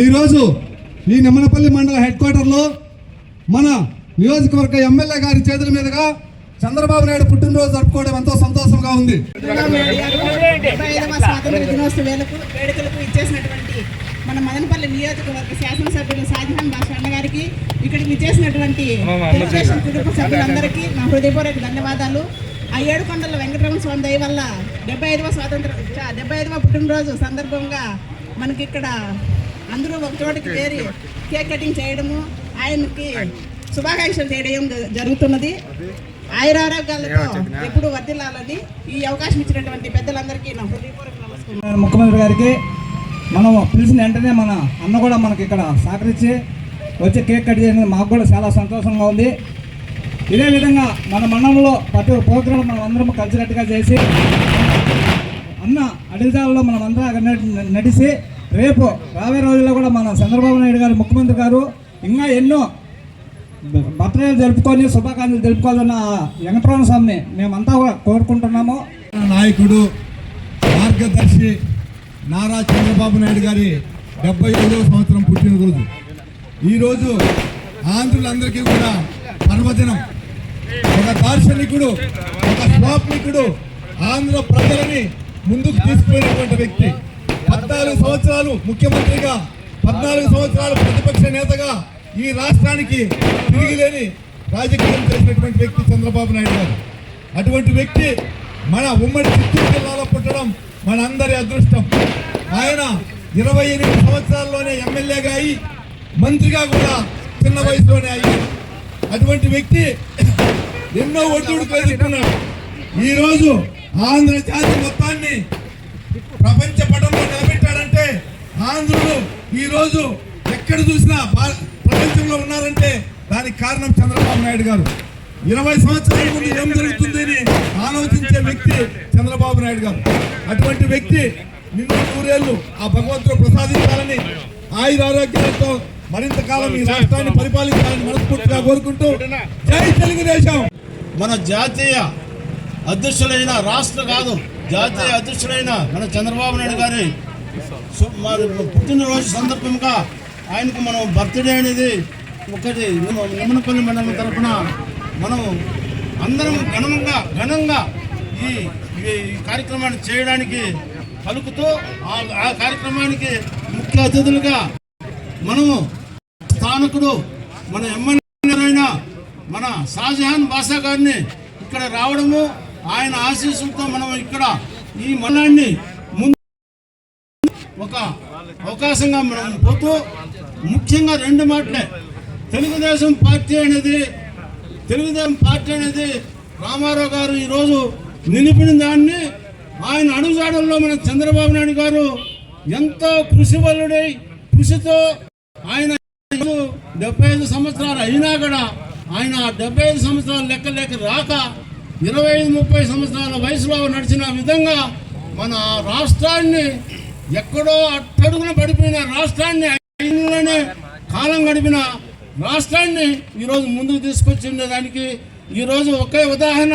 ఈరోజు ఈ నిమ్మనపల్లి మండల హెడ్ క్వార్టర్లో మన నియోజకవర్గ ఎమ్మెల్యే గారి చేతుల మీదుగా చంద్రబాబు నాయుడు పుట్టినరోజు జరుపుకోవడం ఎంతో సంతోషంగా ఉంది. డెబ్బై ఐదవ స్వాతంత్ర దినోత్సవ వేలకు వేడుకలకు ఇచ్చేసినటువంటి మన మదనపల్లి నియోజకవర్గ శాసనసభ్యులు షాజహాన్ బాషా అన్న గారికి ఇక్కడికి ఇచ్చేసినటువంటి తెలుగుదేశం కుటుంబ సభ్యులందరికీ నా హృదయపూర్వక ధన్యవాదాలు. ఆ ఏడు కొండల వెంకటరమణ స్వామి దయ వల్ల డెబ్బై ఐదవ స్వాతంత్ర డెబ్బై ఐదవ పుట్టినరోజు సందర్భంగా మనకి ఇక్కడ అందరూ ఒక చోటికి చేరి కేక్ కటింగ్ చేయడము ఆయనకి శుభాకాంక్షలు చేయడం జరుగుతున్నది. ఆయురారోగ్యాలతో ఎప్పుడు వర్ధిల్లాలని ఈ అవకాశం ఇచ్చినటువంటి పెద్దలందరికీ నా హృదయపూర్వక నమస్కారం. ముఖ్యమంత్రి గారికి మనం పిలిచిన వెంటనే మన అన్న కూడా మనకి ఇక్కడ సహకరించి వచ్చి కేక్ కట్ చేయడం మాకు కూడా చాలా సంతోషంగా ఉంది. ఇదే విధంగా మన మండలంలో ప్రతి ఒక్క ప్రోగ్రాం మనం అందరం కలిసినట్టుగా చేసి అన్న అడిగిదాలలో మనం అందరం నడి- నడిచి రేపు రాబోయే రోజుల్లో కూడా మన చంద్రబాబు నాయుడు గారు ముఖ్యమంత్రి గారు ఇంకా ఎన్నో బర్త్డే జరుపుకొని శుభాకాంక్షలు తెలుపుకోవాలన్న వెంకటరమణ స్వామిని మేమంతా కూడా కోరుకుంటున్నాము. నాయకుడు మార్గదర్శి నారా చంద్రబాబు నాయుడు గారి డెబ్బై ఐదవ సంవత్సరం పుట్టినరోజు. ఈరోజు ఆంధ్రులందరికీ కూడా పర్వదినం. ఒక దార్శనికుడు ఒక స్వాప్నికుడు ఆంధ్ర ప్రజలని ముందుకు తీసుకుపోయినటువంటి వ్యక్తి. పద్నాలుగు సంవత్సరాలు ముఖ్యమంత్రిగా పద్నాలుగు సంవత్సరాలు ప్రతిపక్ష నేతగా ఈ రాష్ట్రానికి తిరిగిలేని రాజకీయం చేసినటువంటి వ్యక్తి చంద్రబాబు నాయుడు గారు. అటువంటి వ్యక్తి మన ఉమ్మడి చిత్తూరు జిల్లాలో పుట్టడం మన అందరి అదృష్టం. ఆయన ఇరవై ఎనిమిది సంవత్సరాల్లోనే ఎమ్మెల్యేగా అయి మంత్రిగా కూడా చిన్న వయసులోనే అయ్యారు. అటువంటి వ్యక్తి ఎన్నో ఒడ్డుడుకు ఎదుర్కొన్నాడు ఈ రోజు ఆంధ్ర జాతి మొత్తాన్ని ప్రపంచ పటంలో ఆంధ్రులు ఈ రోజు ఎక్కడ చూసినా ప్రపంచంలో ఉన్నారంటే దానికి కారణం చంద్రబాబు నాయుడు గారు. ఇరవై సంవత్సరాల ముందు ఏం జరుగుతుందని ఆలోచించే వ్యక్తి చంద్రబాబు నాయుడు గారు. అటువంటి వ్యక్తి నిన్న నూరేళ్ళు ఆ భగవంతుడు ప్రసాదించాలని ఆయుర ఆరోగ్యాలతో మరింత కాలం ఈ రాష్ట్రాన్ని పరిపాలించాలని మనస్ఫూర్తిగా కోరుకుంటూ జై తెలుగుదేశం. మన జాతీయ అధ్యక్షులైన రాష్ట్ర కాదు జాతీయ అధ్యక్షులైన మన చంద్రబాబు నాయుడు గారి సు- మరి పుట్టినరోజు సందర్భంగా ఆయనకు మనం బర్త్డే అనేది ఒకటి నిమ్మనపల్లి మండలం తరఫున మనం అందరం ఘనంగా ఘనంగా ఈ ఈ కార్యక్రమాన్ని చేయడానికి పలుకుతూ ఆ కార్యక్రమానికి ముఖ్య అతిథులుగా మనము స్థానకుడు మన ఎమ్మెల్యే మన షాజహాన్ బాషా గారిని ఇక్కడ రావడము ఆయన ఆశీస్సులతో మనం ఇక్కడ ఈ మండలాన్ని ఒక అవకాశంగా మనం పోతూ ముఖ్యంగా రెండు మాటలే. తెలుగుదేశం పార్టీ అనేది తెలుగుదేశం పార్టీ అనేది రామారావు గారు ఈరోజు నిలిపిన దాన్ని ఆయన అడుగుజాడల్లో మన చంద్రబాబు నాయుడు గారు ఎంతో కృషి వల్లుడై కృషితో ఆయన డెబ్బై ఐదు సంవత్సరాలు అయినా కూడా ఆయన డెబ్బై ఐదు సంవత్సరాలు లెక్క లెక్క రాక ఇరవై ఐదు ముప్పై సంవత్సరాల వయసులో నడిచిన విధంగా మన రాష్ట్రాన్ని ఎక్కడో అట్టడుగున పడిపోయిన రాష్ట్రాన్ని ఐదులోనే కాలం గడిపిన రాష్ట్రాన్ని ఈరోజు ముందుకు తీసుకొచ్చిన దానికి ఈరోజు ఒకే ఉదాహరణ.